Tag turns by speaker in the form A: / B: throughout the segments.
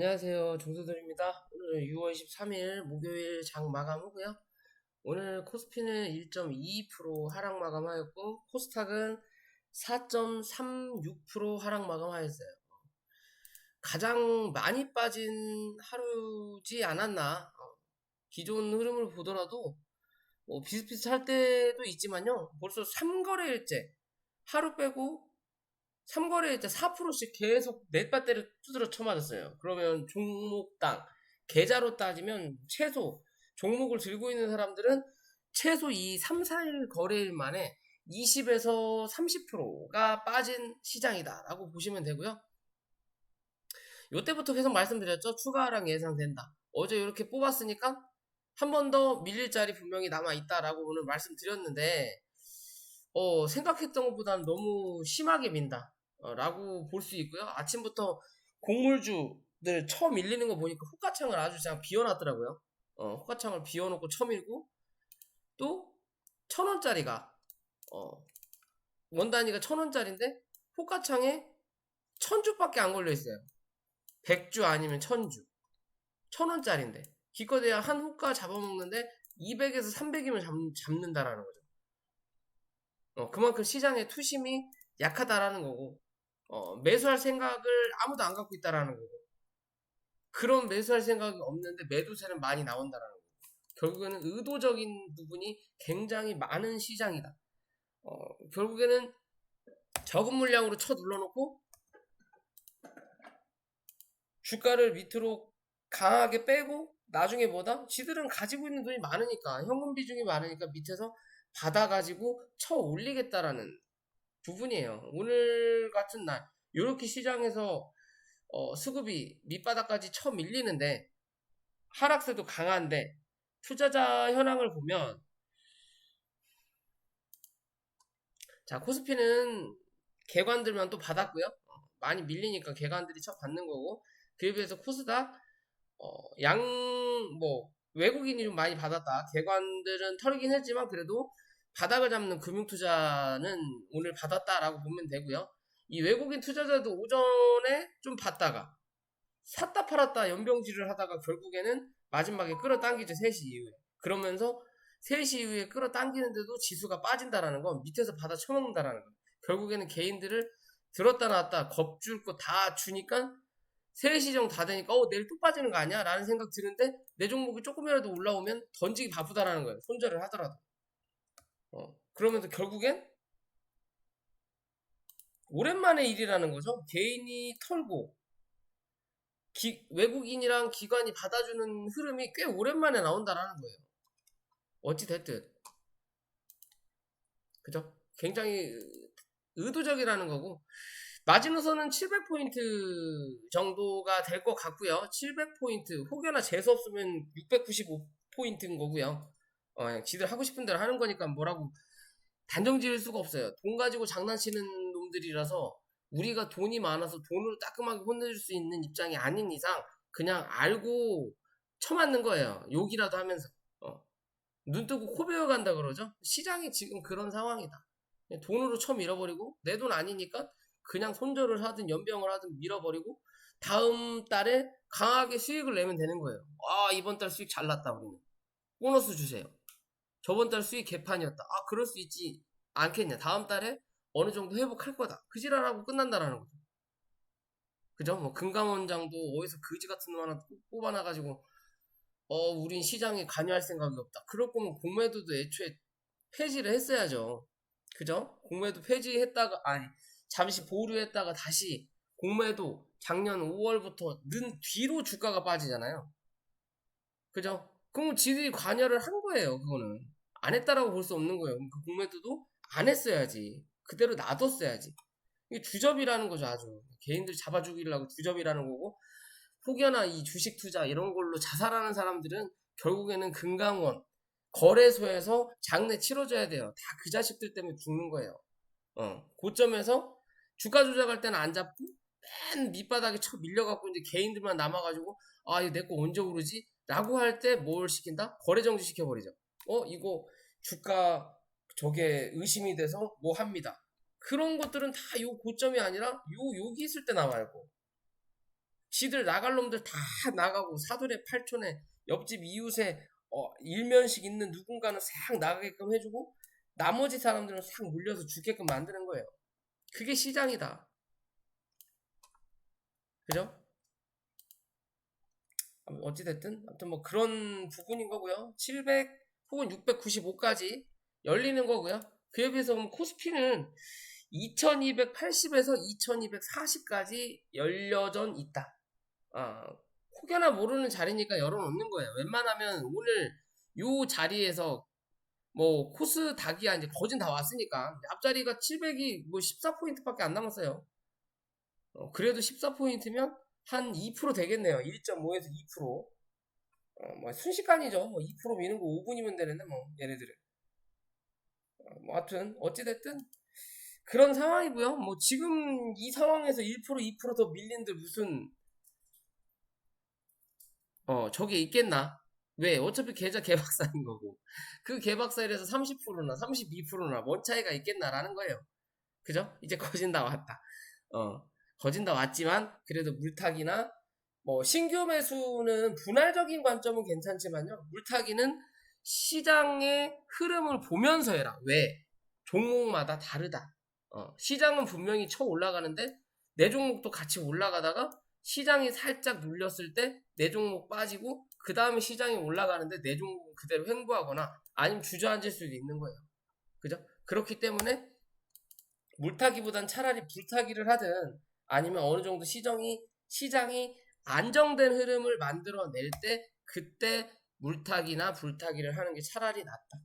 A: 안녕하세요. 종소들입니다. 오늘은 6월 13일 목요일 장 마감 후고요. 오늘 코스피는 1.22% 하락 마감하였고 코스닥은 4.36% 하락 마감하였어요. 가장 많이 빠진 하루지 않았나. 어, 기존 흐름을 보더라도 뭐 비슷비슷할 때도 있지만요. 벌써 3거래일째 하루 빼고 3거래일 때 4%씩 계속 넷바대를 두드려 쳐맞았어요. 그러면 종목당 계좌로 따지면 최소 종목을 들고 있는 사람들은 최소 이 3, 4일 거래일 만에 20에서 30%가 빠진 시장이다라고 보시면 되고요. 요때부터 계속 말씀드렸죠. 추가 하락 예상된다. 어제 이렇게 뽑았으니까 한 번 더 밀릴 자리 분명히 남아 있다라고 오늘 말씀드렸는데 어, 생각했던 것보다는 너무 심하게 민다. 어, 라고 볼 수 있고요. 아침부터 곡물주들 처음 밀리는 거 보니까 호가창을 아주 그냥 비워놨더라고요. 어, 호가창을 비워놓고 처밀고 또 천원짜리가 어, 원단위가 천원짜리인데 호가창에 천주밖에 안 걸려있어요. 백주 아니면 천주. 천원짜리인데 기껏해야 한 호가 잡아먹는데 200에서 300이면 잡, 잡는다라는 거죠. 어, 그만큼 시장의 투심이 약하다라는 거고 어, 매수할 생각을 아무도 안 갖고 있다라는 거고 그런 매수할 생각이 없는데 매도세는 많이 나온다라는 거고 결국에는 의도적인 부분이 굉장히 많은 시장이다. 어, 결국에는 적은 물량으로 쳐 눌러놓고 주가를 밑으로 강하게 빼고 나중에 뭐다? 지들은 가지고 있는 돈이 많으니까 현금 비중이 많으니까 밑에서 받아가지고 쳐 올리겠다라는 부분이에요. 오늘 같은 날 이렇게 시장에서 어, 수급이 밑바닥까지 쳐 밀리는데 하락세도 강한데 투자자 현황을 보면 자 코스피는 개관들만 또 받았고요. 어, 많이 밀리니까 개관들이 쳐 받는 거고 그에 비해서 코스닥 어, 양 뭐 외국인이 좀 많이 받았다. 개관들은 털이긴 했지만 그래도 바닥을 잡는 금융투자는 오늘 받았다라고 보면 되고요. 이 외국인 투자자도 오전에 좀 봤다가 샀다 팔았다 연병질을 하다가 결국에는 마지막에 끌어당기죠. 3시 이후에. 그러면서 3시 이후에 끌어당기는데도 지수가 빠진다라는 건 밑에서 받아 쳐먹는다라는 거. 결국에는 개인들을 들었다 놨다 겁줄 거 다 주니까 3시 정도 다 되니까 어 내일 또 빠지는 거 아니야? 라는 생각 드는데 내 종목이 조금이라도 올라오면 던지기 바쁘다라는 거예요. 손절을 하더라도. 어, 그러면서 결국엔 오랜만에 일이라는 거죠. 개인이 털고 기, 외국인이랑 기관이 받아주는 흐름이 꽤 오랜만에 나온다라는 거예요. 어찌 됐든. 그죠? 굉장히 의도적이라는 거고, 마지노선은 700포인트 정도가 될 것 같고요. 700포인트, 혹여나 재수 없으면 695포인트인 거고요. 어, 그냥 지들 하고 싶은 대로 하는 거니까 뭐라고 단정 지을 수가 없어요. 돈 가지고 장난치는 놈들이라서 우리가 돈이 많아서 돈으로 따끔하게 혼내줄 수 있는 입장이 아닌 이상 그냥 알고 쳐맞는 거예요. 욕이라도 하면서. 어. 눈 뜨고 코 베어간다 그러죠? 시장이 지금 그런 상황이다. 돈으로 쳐 밀어버리고 내 돈 아니니까 그냥 손절을 하든 연병을 하든 밀어버리고 다음 달에 강하게 수익을 내면 되는 거예요. 아 이번 달 수익 잘 났다 우리는. 보너스 주세요. 저번 달 수익 개판이었다. 아, 그럴 수 있지 않겠냐. 다음 달에 어느 정도 회복할 거다. 그 지랄하고 끝난다라는 거죠. 그죠? 뭐, 금감원장도 어디서 거지 같은 놈 하나 뽑아놔가지고, 어, 우린 시장에 관여할 생각이 없다. 그럴 거면 공매도도 애초에 폐지를 했어야죠. 그죠? 공매도 폐지했다가, 아니, 잠시 보류했다가 다시 공매도 작년 5월부터 는 뒤로 주가가 빠지잖아요. 그죠? 그럼 지들이 관여를 한 거예요, 그거는. 안 했다라고 볼 수 없는 거예요. 그 공매도도 안 했어야지. 그대로 놔뒀어야지. 이게 주접이라는 거죠, 아주. 개인들 잡아 죽이려고 주접이라는 거고, 혹여나 이 주식 투자 이런 걸로 자살하는 사람들은 결국에는 금강원, 거래소에서 장례 치러줘야 돼요. 다 그 자식들 때문에 죽는 거예요. 어, 고점에서 주가 조작할 때는 안 잡고, 맨 밑바닥에 쳐 밀려갖고 이제 개인들만 남아가지고, 아, 이거 내 거 언제 오르지? 라고 할 때 뭘 시킨다? 거래 정지 시켜버리죠. 어, 이거 주가 저게 의심이 돼서 뭐 합니다. 그런 것들은 다 요 고점이 아니라 요 여기 있을 때 나와요. 지들 나갈 놈들 다 나가고 사돈의 팔촌에 옆집 이웃에 어, 일면식 있는 누군가는 싹 나가게끔 해주고 나머지 사람들은 싹 물려서 죽게끔 만드는 거예요. 그게 시장이다. 그죠? 어찌됐든 아무튼 뭐 그런 부분인 거고요. 700 혹은 695까지 열리는 거고요. 그에 비해서 보면 코스피는 2280에서 2240까지 열려전 있다. 아, 혹여나 모르는 자리니까 열어놓는 거예요. 웬만하면 오늘 요 자리에서 뭐 코스 닥이야 이제 거진 다 왔으니까 앞자리가 700이 뭐 14포인트밖에 안 남았어요. 어, 그래도 14포인트면 한 2% 되겠네요. 1.5에서 2%. 어, 뭐 순식간이죠. 뭐 2% 미는 거 5분이면 되는데 뭐 얘네들은. 어, 뭐 하여튼 어찌됐든 그런 상황이고요. 뭐 지금 이 상황에서 1% 2%더 밀린들 무슨 어 저게 있겠나? 왜? 어차피 계좌 개박사인 거고 그 개박사일에서 30%나 32%나 뭔 차이가 있겠나라는 거예요. 그죠? 이제 거진 다 왔다. 어 거진 다 왔지만 그래도 물타기나 뭐 신규 매수는 분할적인 관점은 괜찮지만요. 물타기는 시장의 흐름을 보면서 해라. 왜? 종목마다 다르다. 어, 시장은 분명히 쳐 올라가는데 내 종목도 같이 올라가다가 시장이 살짝 눌렸을 때 내 종목 빠지고 그 다음에 시장이 올라가는데 내 종목 그대로 횡보하거나 아니면 주저앉을 수도 있는 거예요. 그죠? 그렇기 때문에 물타기보단 차라리 불타기를 하든 아니면 어느 정도 시정이 시장이 안정된 흐름을 만들어낼 때 그때 물타기나 불타기를 하는 게 차라리 낫다.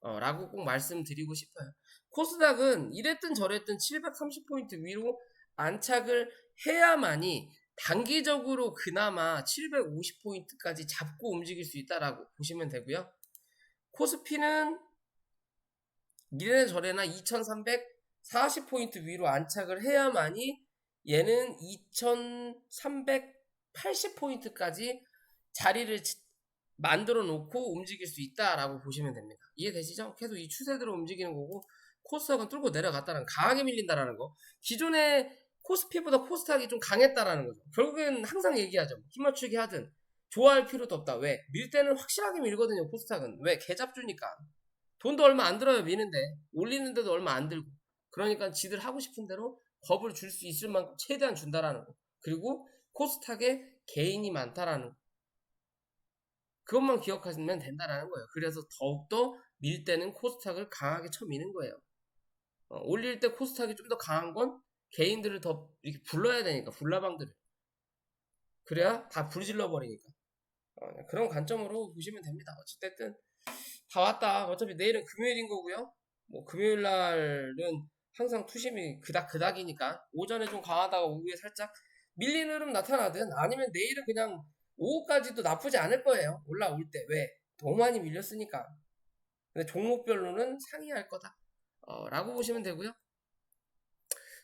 A: 어, 라고 꼭 말씀드리고 싶어요. 코스닥은 이랬든 저랬든 730포인트 위로 안착을 해야만이 단기적으로 그나마 750포인트까지 잡고 움직일 수 있다라고 보시면 되고요. 코스피는 미래나 저래나 2340포인트 위로 안착을 해야만이 얘는 2380포인트까지 자리를 만들어 놓고 움직일 수 있다라고 보시면 됩니다. 이해되시죠? 계속 이 추세대로 움직이는 거고 코스닥은 뚫고 내려갔다는 강하게 밀린다라는 거. 기존에 코스피보다 코스닥이 좀 강했다라는 거죠. 결국엔 항상 얘기하죠. 힘 맞추기 하든 좋아할 필요도 없다. 왜? 밀 때는 확실하게 밀거든요. 코스닥은 왜? 개잡주니까 돈도 얼마 안 들어요. 미는데 올리는데도 얼마 안 들고 그러니까 지들 하고 싶은 대로 겁을 줄 수 있을 만큼 최대한 준다라는 거. 그리고 코스닥에 개인이 많다라는 거. 그것만 기억하시면 된다라는 거예요. 그래서 더욱더 밀 때는 코스닥을 강하게 쳐 미는 거예요. 어, 올릴 때 코스닥이 좀 더 강한 건 개인들을 더 이렇게 불러야 되니까 불나방들을 그래야 다 불질러 버리니까 어, 네, 그런 관점으로 보시면 됩니다. 어찌됐든 다 왔다. 어차피 내일은 금요일인 거고요. 뭐 금요일 날은 항상 투심이 그닥 그닥이니까 오전에 좀 강하다가 오후에 살짝 밀리는 흐름 나타나든 아니면 내일은 그냥 오후까지도 나쁘지 않을 거예요. 올라올 때. 왜? 너무 많이 밀렸으니까. 근데 종목별로는 상이할 거다. 어, 라고 보시면 되고요.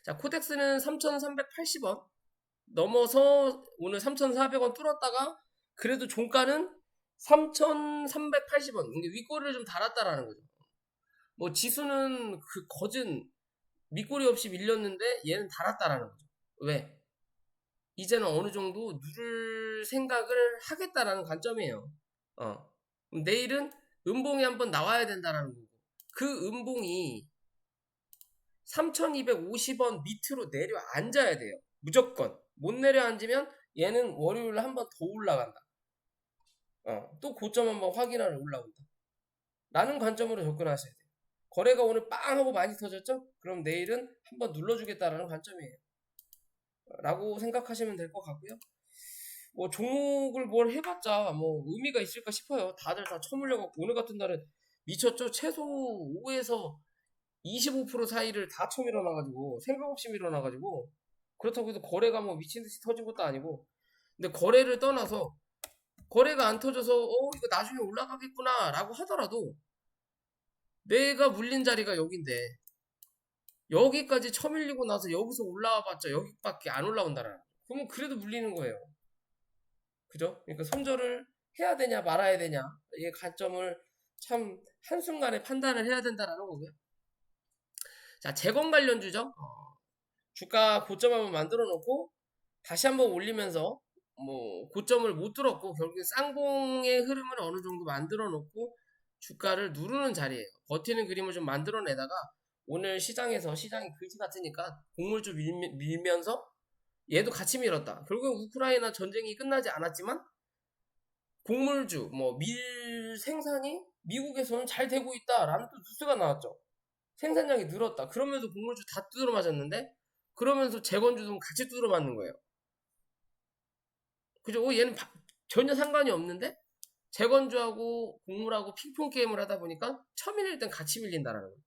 A: 자, 코덱스는 3,380원. 넘어서 오늘 3,400원 뚫었다가 그래도 종가는 3,380원. 이게 윗꼬리를 좀 달았다라는 거죠. 뭐 지수는 그 거진 밑꼬리 없이 밀렸는데 얘는 달았다라는 거죠. 왜? 이제는 어느 정도 누를 생각을 하겠다라는 관점이에요. 어. 내일은 음봉이 한번 나와야 된다라는 거고. 그 음봉이 3250원 밑으로 내려 앉아야 돼요. 무조건. 못 내려 앉으면 얘는 월요일에 한번 더 올라간다. 어, 또 고점 한번 확인하러 올라온다. 라는 관점으로 접근하셔야 돼요. 거래가 오늘 빵 하고 많이 터졌죠? 그럼 내일은 한번 눌러주겠다라는 관점이에요. 라고 생각하시면 될 것 같고요. 뭐 종목을 뭘 해봤자 뭐 의미가 있을까 싶어요. 다들 다 처물려갖고 오늘 같은 날은 미쳤죠? 최소 5에서 25% 사이를 다 쳐밀어놔가지고 생각 없이 밀어놔가지고 그렇다고 해서 거래가 뭐 미친 듯이 터진 것도 아니고 근데 거래를 떠나서 거래가 안 터져서 어 이거 나중에 올라가겠구나 라고 하더라도 내가 물린 자리가 여긴데 여기까지 쳐밀리고 나서 여기서 올라와봤자 여기밖에 안 올라온다라 그러면 그래도 물리는 거예요 그죠? 그러니까 손절을 해야 되냐 말아야 되냐 이 관점을 참 한순간에 판단을 해야 된다라는 거고요 자, 재건 관련주죠. 어, 주가 고점 한번 만들어 놓고 다시 한번 올리면서 뭐 고점을 못 뚫었고 결국에 쌍봉의 흐름을 어느 정도 만들어 놓고 주가를 누르는 자리예요. 버티는 그림을 좀 만들어내다가 오늘 시장에서 시장이 그지 같으니까 곡물주 밀, 밀면 서 얘도 같이 밀었다. 결국 우크라이나 전쟁이 끝나지 않았지만 곡물주 뭐 밀 생산이 미국에서는 잘 되고 있다라는 또 뉴스가 나왔죠. 생산량이 늘었다. 그러면서 곡물주 다 두드러 맞았는데 그러면서 재건주도 같이 두드러 맞는 거예요. 그죠? 어, 얘는 바- 전혀 상관이 없는데 재건주하고 곡물하고 핑퐁 게임을 하다 보니까 처음 밀릴 땐 같이 밀린다라는 거예요.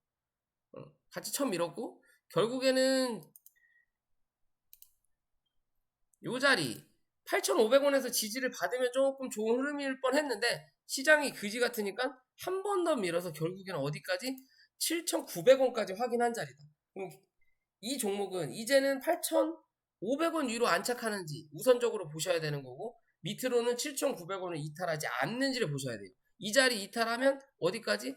A: 어, 같이 처음 밀었고 결국에는 요 자리 8,500원에서 지지를 받으면 조금 좋은 흐름일 뻔 했는데 시장이 그지 같으니까 한 번 더 밀어서 결국에는 어디까지 7,900원까지 확인한 자리다. 이 종목은 이제는 8,500원 위로 안착하는지 우선적으로 보셔야 되는 거고 밑으로는 7,900원을 이탈하지 않는지를 보셔야 돼요. 이 자리 이탈하면 어디까지?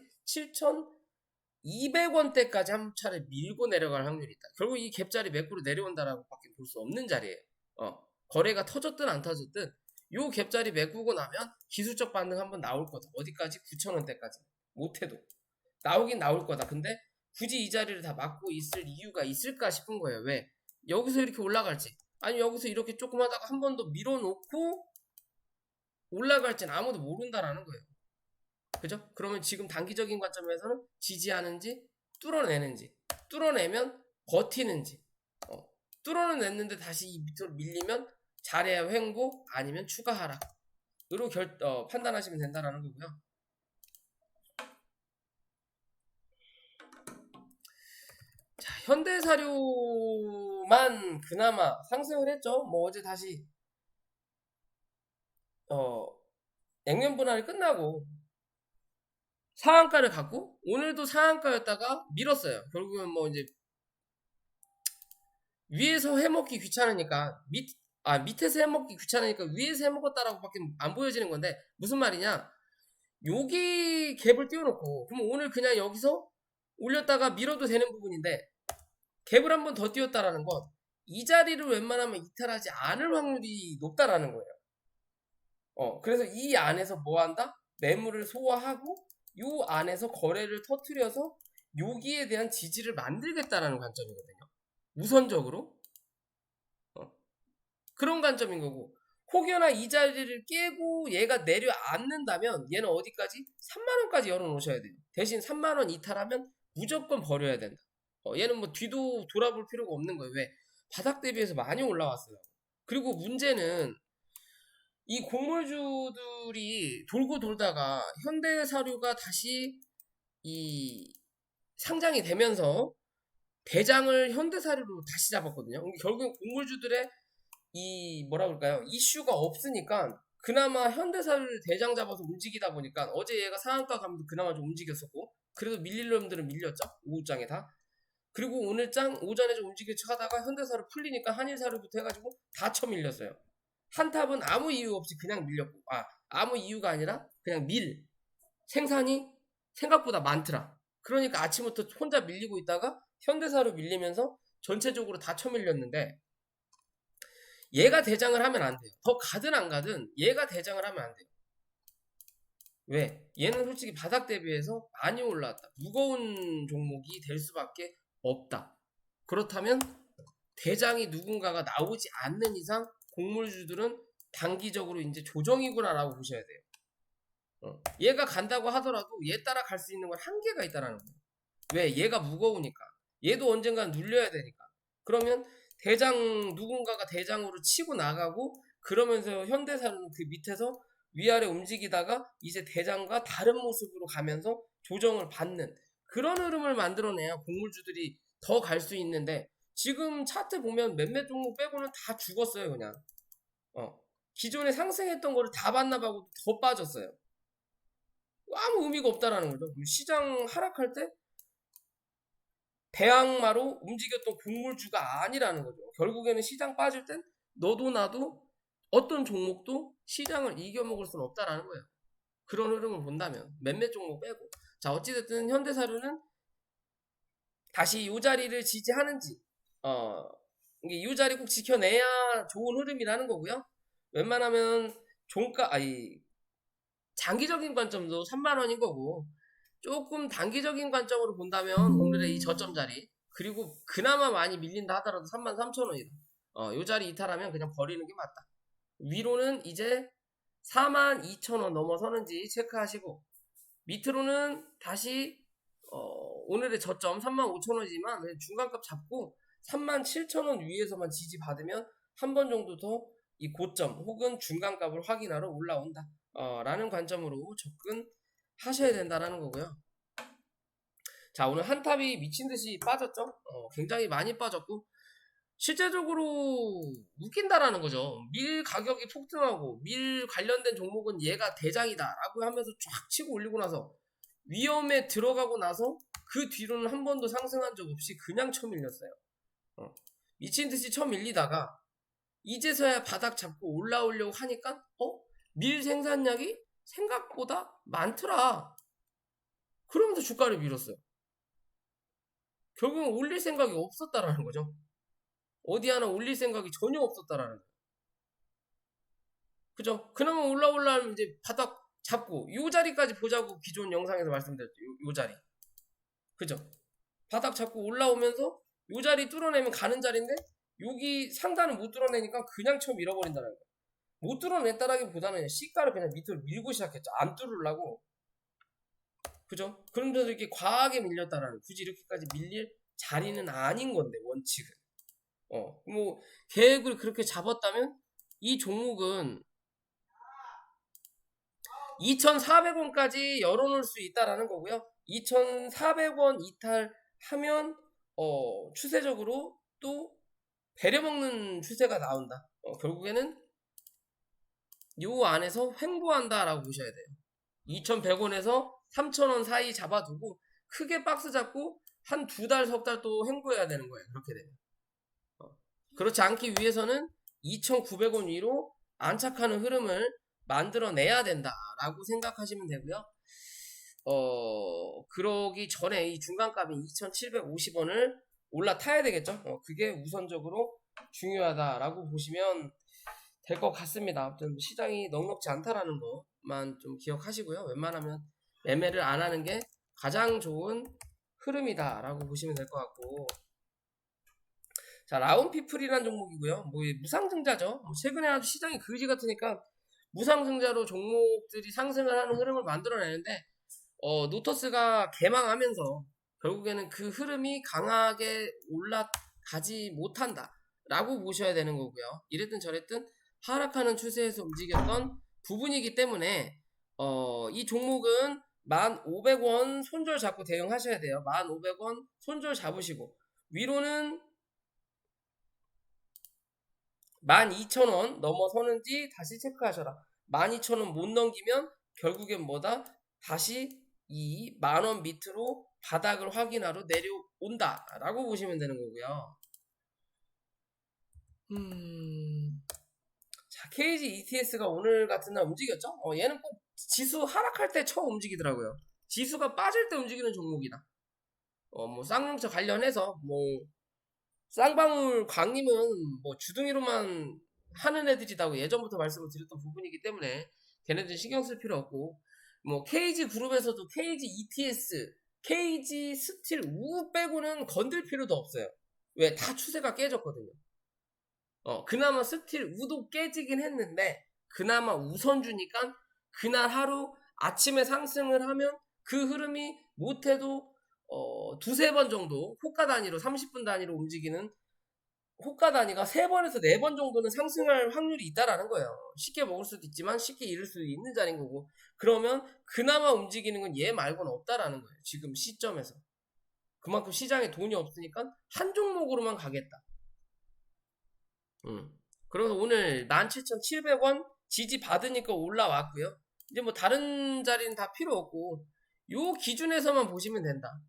A: 7,200원대까지 한 차례 밀고 내려갈 확률이 있다. 결국 이 갭자리 매꾸로 내려온다라고 밖에 볼 수 없는 자리예요. 어, 거래가 터졌든 안 터졌든 요 갭자리 메꾸고 나면 기술적 반등 한번 나올 거다. 어디까지? 9,000원대까지. 못해도. 나오긴 나올 거다. 근데 굳이 이 자리를 다 막고 있을 이유가 있을까 싶은 거예요. 왜? 여기서 이렇게 올라갈지. 아니 여기서 이렇게 조금 하다가 한 번 더 밀어놓고 올라갈지는 아무도 모른다라는 거예요. 그죠? 그러면 지금 단기적인 관점에서는 지지하는지 뚫어내는지 뚫어내면 버티는지 어, 뚫어냈는데 다시 이 밑으로 밀리면 잘해야 횡보 아니면 추가 하락 으로 결, 어, 판단하시면 된다라는 거고요. 자, 현대사료만 그나마 상승을 했죠. 뭐 어제 다시 어, 액면 분할이 끝나고 상한가를 갖고 오늘도 상한가였다가 밀었어요. 결국은 뭐 이제 위에서 해먹기 귀찮으니까 밑, 아, 밑에서 해먹기 귀찮으니까 위에서 해먹었다라고 밖에 안 보여지는 건데 무슨 말이냐 여기 갭을 띄워놓고 그럼 오늘 그냥 여기서 올렸다가 밀어도 되는 부분인데 갭을 한 번 더 띄웠다라는 건 이 자리를 웬만하면 이탈하지 않을 확률이 높다라는 거예요. 어, 그래서 이 안에서 뭐 한다? 매물을 소화하고 요 안에서 거래를 터트려서 여기에 대한 지지를 만들겠다라는 관점이거든요. 우선적으로. 어. 그런 관점인 거고 혹여나 이 자리를 깨고 얘가 내려앉는다면 얘는 어디까지? 3만원까지 열어놓으셔야 돼요. 대신 3만원 이탈하면 무조건 버려야 된다. 어, 얘는 뭐 뒤도 돌아볼 필요가 없는 거예요. 왜? 바닥 대비해서 많이 올라왔어요. 그리고 문제는 이 곡물주들이 돌고 돌다가 현대 사료가 다시 이 상장이 되면서 대장을 현대 사료로 다시 잡았거든요. 그러니까 결국엔 곡물주들의 이 뭐라 그럴까요? 이슈가 없으니까 그나마 현대 사료를 대장 잡아서 움직이다 보니까 어제 얘가 상한가 가면서 그나마 좀 움직였었고 그래도 밀릴 놈들은 밀렸죠. 오후장에 다. 그리고 오늘 장 오전에 좀 움직여 하다가 현대사료 풀리니까 한일사료부터 해가지고 다 쳐밀렸어요. 한탑은 아무 이유 없이 그냥 밀렸고 아 아무 이유가 아니라 그냥 밀 생산이 생각보다 많더라. 그러니까 아침부터 혼자 밀리고 있다가 현대사로 밀리면서 전체적으로 다 쳐밀렸는데 얘가 대장을 하면 안 돼요. 더 가든 안 가든 얘가 대장을 하면 안 돼요. 왜? 얘는 솔직히 바닥 대비해서 많이 올라왔다. 무거운 종목이 될 수밖에 없다. 그렇다면 대장이 누군가가 나오지 않는 이상 곡물주들은 단기적으로 이제 조정이구나라고 보셔야 돼요. 어. 얘가 간다고 하더라도 얘 따라 갈 수 있는 건 한계가 있다라는 거예요. 왜? 얘가 무거우니까. 얘도 언젠간 눌려야 되니까. 그러면 대장 누군가가 대장으로 치고 나가고 그러면서 현대사는 그 밑에서 위아래 움직이다가 이제 대장과 다른 모습으로 가면서 조정을 받는 그런 흐름을 만들어내야 곡물주들이 더 갈 수 있는데 지금 차트 보면 몇몇 종목 빼고는 다 죽었어요 그냥. 어. 기존에 상승했던 거를 다 반납하고 더 빠졌어요. 아무 의미가 없다라는 거죠. 시장 하락할 때 대항마로 움직였던 곡물주가 아니라는 거죠. 결국에는 시장 빠질 땐 너도 나도 어떤 종목도 시장을 이겨먹을 수는 없다라는 거예요. 그런 흐름을 본다면 몇몇 종목 빼고. 자 어찌됐든 현대사료는 다시 이 자리를 지지하는지 어, 이 자리 꼭 지켜내야 좋은 흐름이라는 거고요. 웬만하면 종가 아니 장기적인 관점도 3만 원인 거고 조금 단기적인 관점으로 본다면 오늘의 이 저점 자리 그리고 그나마 많이 밀린다 하더라도 3만 3천 원이다. 어, 요 자리 이탈하면 그냥 버리는 게 맞다. 위로는 이제 4만 2천 원 넘어서는지 체크하시고 밑으로는 다시 어, 오늘의 저점 3만 5천 원이지만 중간값 잡고 3만 7천 원 위에서만 지지 받으면 한 번 정도 더 이 고점 혹은 중간값을 확인하러 올라온다. 어, 라는 관점으로 접근하셔야 된다라는 거고요. 자, 오늘 한탑이 미친 듯이 빠졌죠? 어, 굉장히 많이 빠졌고, 실제적으로 웃긴다라는 거죠. 밀 가격이 폭등하고, 밀 관련된 종목은 얘가 대장이다 라고 하면서 쫙 치고 올리고 나서, 위험에 들어가고 나서, 그 뒤로는 한 번도 상승한 적 없이 그냥 쳐밀렸어요. 어, 미친 듯이 쳐밀리다가, 이제서야 바닥 잡고 올라오려고 하니까, 어? 밀 생산량이 생각보다 많더라. 그러면서 주가를 밀었어요. 결국은 올릴 생각이 없었다라는 거죠. 어디 하나 올릴 생각이 전혀 없었다라는 거죠. 그죠? 그나마 올라올라면 이제 바닥 잡고 요 자리까지 보자고 기존 영상에서 말씀드렸죠. 요, 요 자리. 그죠? 바닥 잡고 올라오면서 요 자리 뚫어내면 가는 자리인데 여기 상단을 못 뚫어내니까 그냥 쳐 밀어버린다는 거예요. 못 뚫어냈다라기보다는 시가를 그냥 밑으로 밀고 시작했죠. 안 뚫으려고. 그죠? 그런데도 이렇게 과하게 밀렸다라는 굳이 이렇게까지 밀릴 자리는 아닌 건데 원칙은. 어, 뭐 계획을 그렇게 잡았다면 이 종목은 2,400원까지 열어놓을 수 있다라는 거고요. 2,400원 이탈하면 어, 추세적으로 또 배려먹는 추세가 나온다. 어, 결국에는 요 안에서 횡보한다라고 보셔야 돼요. 2,100원에서 3,000원 사이 잡아두고 크게 박스 잡고 한 두 달, 석 달 또 횡보해야 되는 거예요. 그렇게 되면. 어. 그렇지 않기 위해서는 2,900원 위로 안착하는 흐름을 만들어내야 된다라고 생각하시면 되고요. 어, 그러기 전에 이 중간값인 2,750원을 올라타야 되겠죠. 어, 그게 우선적으로 중요하다라고 보시면 될 것 같습니다. 아무튼 시장이 넉넉지 않다라는 것만 좀 기억하시고요. 웬만하면 매매를 안 하는 게 가장 좋은 흐름이다라고 보시면 될 것 같고 자 라운피플이라는 종목이고요. 뭐 무상증자죠. 뭐 최근에 아주 시장이 그지 같으니까 무상증자로 종목들이 상승을 하는 흐름을 만들어내는데 어, 노터스가 개망하면서 결국에는 그 흐름이 강하게 올라가지 못한다라고 보셔야 되는 거고요. 이랬든 저랬든 하락하는 추세에서 움직였던 부분이기 때문에 어, 이 종목은 1,500원 손절 잡고 대응하셔야 돼요. 1,500원 손절 잡으시고 위로는 12,000원 넘어서는지 다시 체크하셔라. 12,000원 못 넘기면 결국엔 뭐다? 다시 이 만원 밑으로 바닥을 확인하러 내려온다. 라고 보시면 되는 거고요. 음... 자, KG ETS가 오늘 같은 날 움직였죠? 어, 얘는 꼭 지수 하락할 때 처음 움직이더라고요. 지수가 빠질 때 움직이는 종목이다. 어, 뭐, 쌍용차 관련해서, 뭐, 쌍방울 광님은 뭐 주둥이로만 하는 애들이다고 예전부터 말씀을 드렸던 부분이기 때문에 걔네들 신경 쓸 필요 없고 뭐 KG 그룹에서도 KG ETS, KG 스틸 우 빼고는 건들 필요도 없어요. 왜? 다 추세가 깨졌거든요. 어, 그나마 스틸 우도 깨지긴 했는데 그나마 우선주니까 그날 하루 아침에 상승을 하면 그 흐름이 못해도 어, 두세 번 정도 호가 단위로 30분 단위로 움직이는 호가 단위가 3번에서 4번 정도는 상승할 확률이 있다라는 거예요. 쉽게 먹을 수도 있지만 쉽게 잃을 수도 있는 자리인 거고 그러면 그나마 움직이는 건 얘 말고는 없다라는 거예요. 지금 시점에서. 그만큼 시장에 돈이 없으니까 한 종목으로만 가겠다. 음. 그래서 오늘 17,700원 지지 받으니까 올라왔고요. 이제 뭐 다른 자리는 다 필요 없고 요 기준에서만 보시면 된다.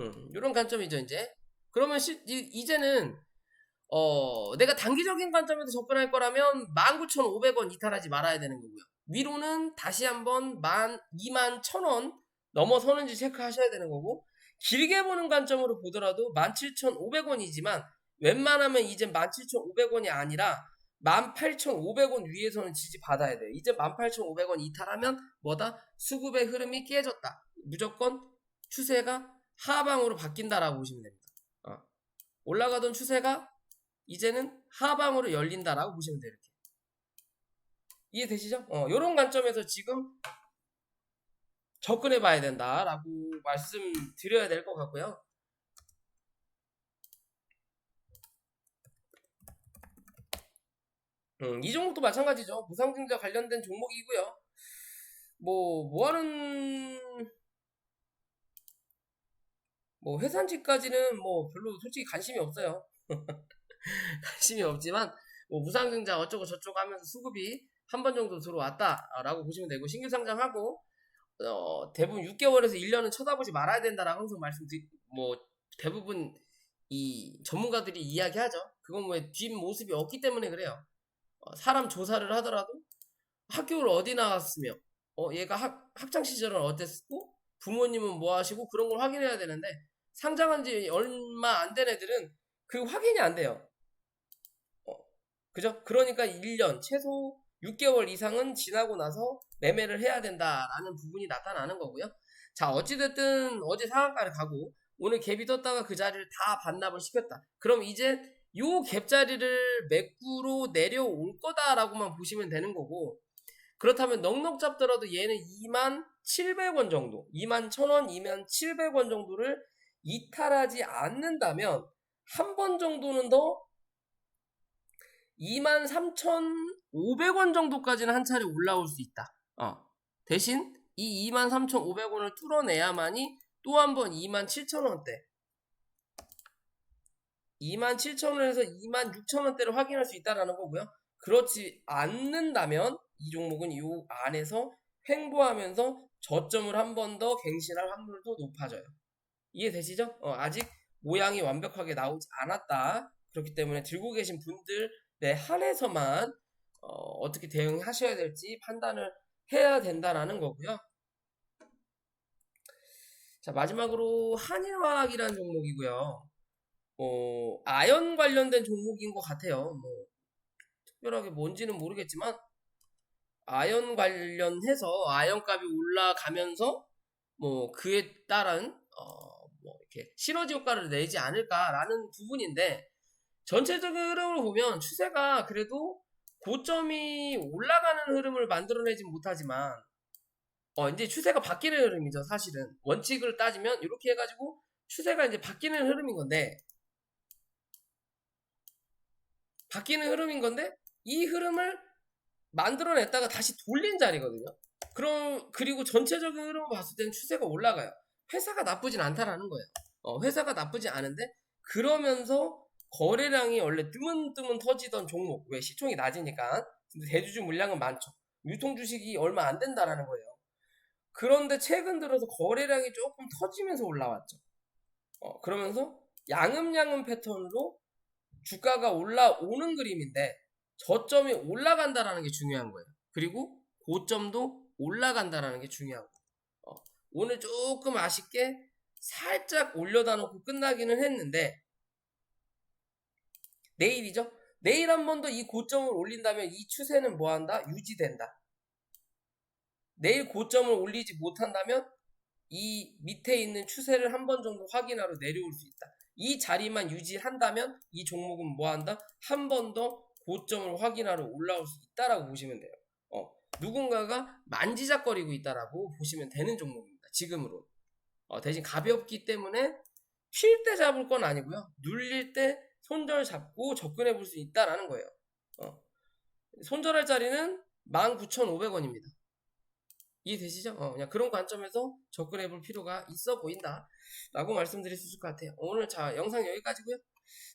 A: 음, 이런 관점이죠, 이제. 그러면 시, 이, 제는 어, 내가 단기적인 관점에서 접근할 거라면 19,500원 이탈하지 말아야 되는 거고요. 위로는 다시 한번 2만 1,000원 넘어서는지 체크하셔야 되는 거고, 길게 보는 관점으로 보더라도 17,500원이지만 웬만하면 이제 17,500원이 아니라 18,500원 위에서는 지지받아야 돼요. 이제 18,500원 이탈하면 뭐다? 수급의 흐름이 깨졌다. 무조건 추세가 하방으로 바뀐다라고 보시면 됩니다. 어. 올라가던 추세가 이제는 하방으로 열린다라고 보시면 돼요. 이렇게. 이해되시죠? 어, 이런 관점에서 지금 접근해 봐야 된다라고 말씀드려야 될 것 같고요. 음, 이 종목도 마찬가지죠. 무상증자 관련된 종목이고요. 뭐, 뭐 하는, 뭐, 회산지까지는 뭐, 별로 솔직히 관심이 없어요. 관심이 없지만, 뭐, 무상증자 어쩌고 저쩌고 하면서 수급이 한 번 정도 들어왔다라고 보시면 되고, 신규 상장하고, 어, 대부분 6개월에서 1년은 쳐다보지 말아야 된다라고 항상 말씀드리, 뭐, 대부분 이 전문가들이 이야기하죠. 그건 뭐 뒷모습이 없기 때문에 그래요. 어, 사람 조사를 하더라도 학교를 어디 나왔으며 어, 얘가 학, 학창 시절은 어땠고 부모님은 뭐 하시고 그런 걸 확인해야 되는데 상장한 지 얼마 안 된 애들은 그 확인이 안 돼요. 어, 그죠? 그러니까 1년 최소 6개월 이상은 지나고 나서 매매를 해야 된다라는 부분이 나타나는 거고요. 자, 어찌됐든 어제 상한가를 가고 오늘 갭이 떴다가 그 자리를 다 반납을 시켰다. 그럼 이제 요 갭자리를 맥구로 내려올 거다라고만 보시면 되는 거고 그렇다면 넉넉 잡더라도 얘는 2만 700원 정도 2만 1000원, 2만 700원 정도를 이탈하지 않는다면 한 번 정도는 더 2만 3,500원 정도까지는 한 차례 올라올 수 있다. 어. 대신 이 2만 3,500원을 뚫어내야만이 또 한 번 2만 7천원대 2만 7천원에서 2만 6천원대를 확인할 수 있다라는 거고요. 그렇지 않는다면 이 종목은 이 안에서 횡보하면서 저점을 한 번 더 갱신할 확률도 높아져요. 이해되시죠? 어, 아직 모양이 완벽하게 나오지 않았다. 그렇기 때문에 들고 계신 분들에 한해서만 어, 떻게 대응하셔야 될지 판단을 해야 된다라는 거고요. 자 마지막으로 한일화학이라는 종목이고요. 어, 아연 관련된 종목인 것 같아요. 뭐 특별하게 뭔지는 모르겠지만 아연 관련해서 아연값이 올라가면서 뭐 그에 따른 어, 뭐 이렇게 시너지 효과를 내지 않을까라는 부분인데 전체적인 흐름을 보면 추세가 그래도 고점이 올라가는 흐름을 만들어내지 못하지만 어 이제 추세가 바뀌는 흐름이죠 사실은 원칙을 따지면 이렇게 해가지고 추세가 이제 바뀌는 흐름인 건데 바뀌는 흐름인 건데 이 흐름을 만들어냈다가 다시 돌린 자리거든요. 그럼 그리고 전체적인 흐름을 봤을 때는 추세가 올라가요. 회사가 나쁘진 않다라는 거예요. 어, 회사가 나쁘지 않은데 그러면서 거래량이 원래 뜨문뜨문 터지던 종목 왜 시총이 낮으니까 대주주 물량은 많죠. 유통 주식이 얼마 안 된다라는 거예요. 그런데 최근 들어서 거래량이 조금 터지면서 올라왔죠. 어, 그러면서 양음양음 패턴으로 주가가 올라오는 그림인데 저점이 올라간다라는 게 중요한 거예요. 그리고 고점도 올라간다라는 게 중요하고 어, 오늘 조금 아쉽게 살짝 올려다 놓고 끝나기는 했는데 내일이죠. 내일 한 번 더 이 고점을 올린다면 이 추세는 뭐한다? 유지된다. 내일 고점을 올리지 못한다면 이 밑에 있는 추세를 한 번 정도 확인하러 내려올 수 있다. 이 자리만 유지한다면 이 종목은 뭐한다? 한 번 더 고점을 확인하러 올라올 수 있다라고 보시면 돼요. 어, 누군가가 만지작거리고 있다라고 보시면 되는 종목입니다. 지금으로. 어, 대신 가볍기 때문에 쉴때 잡을 건 아니고요. 눌릴 때 손절 잡고 접근해 볼 수 있다라는 거예요. 어. 손절할 자리는 19,500원입니다. 이해되시죠? 어, 그냥 그런 관점에서 접근해 볼 필요가 있어 보인다. 라고 말씀드릴 수 있을 것 같아요. 오늘 자, 영상 여기까지고요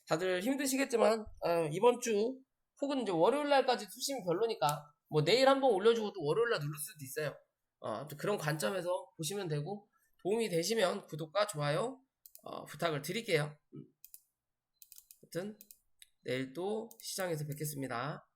A: 다들 힘드시겠지만, 어, 이번 주, 혹은 이제 월요일 날까지 투심이 별로니까, 뭐 내일 한번 올려주고 또 월요일 날 누를 수도 있어요. 어, 그런 관점에서 보시면 되고, 도움이 되시면 구독과 좋아요, 어, 부탁을 드릴게요. 음. 아무튼, 내일 또 시장에서 뵙겠습니다.